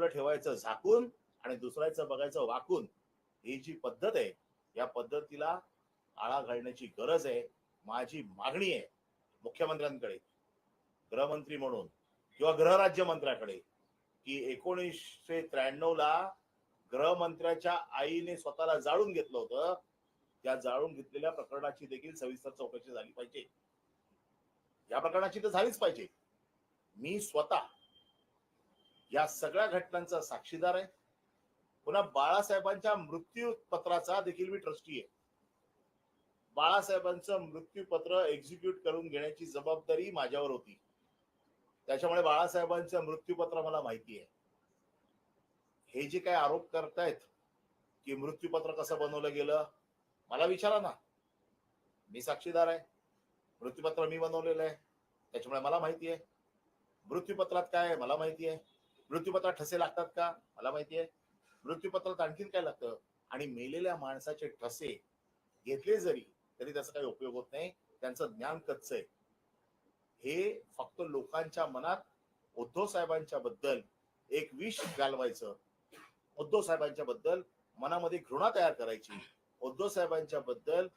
आपलं ठेवायचं झाकून आणि दुसऱ्याचं बघायचं वाकून ही जी पद्धत आहे या पद्धतीला आळा घालण्याची गरज आहे माझी मागणी आहे मुख्यमंत्र्यांकडे गृहमंत्री म्हणून किंवा गृहराज्यमंत्र्याकडे की एकोणीसशे त्र्याण्णव ला गृहमंत्र्याच्या आईने स्वतःला जाळून घेतलं होतं त्या जाळून घेतलेल्या प्रकरणाची देखील सविस्तर चौकशी झाली पाहिजे. या प्रकरणाची तर झालीच पाहिजे. मी स्वतः या सगळ्या घटनांचा साक्षीदार आहे. पुन्हा बाळासाहेबांच्या मृत्यू पत्राचा देखील मी ट्रस्टी आहे. बाळासाहेबांचं मृत्यूपत्र एक्झिक्यूट करून घेण्याची जबाबदारी माझ्यावर होती. त्याच्यामुळे बाळासाहेबांचं मृत्यूपत्र मला माहिती आहे. हे जे काय आरोप करतायत की मृत्यूपत्र कसं बनवलं गेलं मला विचारा ना. मी साक्षीदार आहे. मृत्यूपत्र मी बनवलेलं आहे. त्याच्यामुळे मला माहिती आहे. मृत्यूपत्रात काय आहे मला माहिती आहे. मृत्यूपत्रात ठसे लागतात का? मला माहिती आहे. मृत्यूपत्रात आणखीन काय लागतं? आणि मेलेल्या माणसाचे ठसे घेतले जरी तरी त्याचा काही उपयोग होत नाही. त्यांचं ज्ञान कच्च आहे. हे फक्त लोकांच्या मनात उद्धव साहेबांच्या बद्दल एक विष घालवायचं. उद्धव साहेबांच्या बद्दल मनामध्ये घृणा तयार करायची. उद्धव साहेबांच्या बद्दल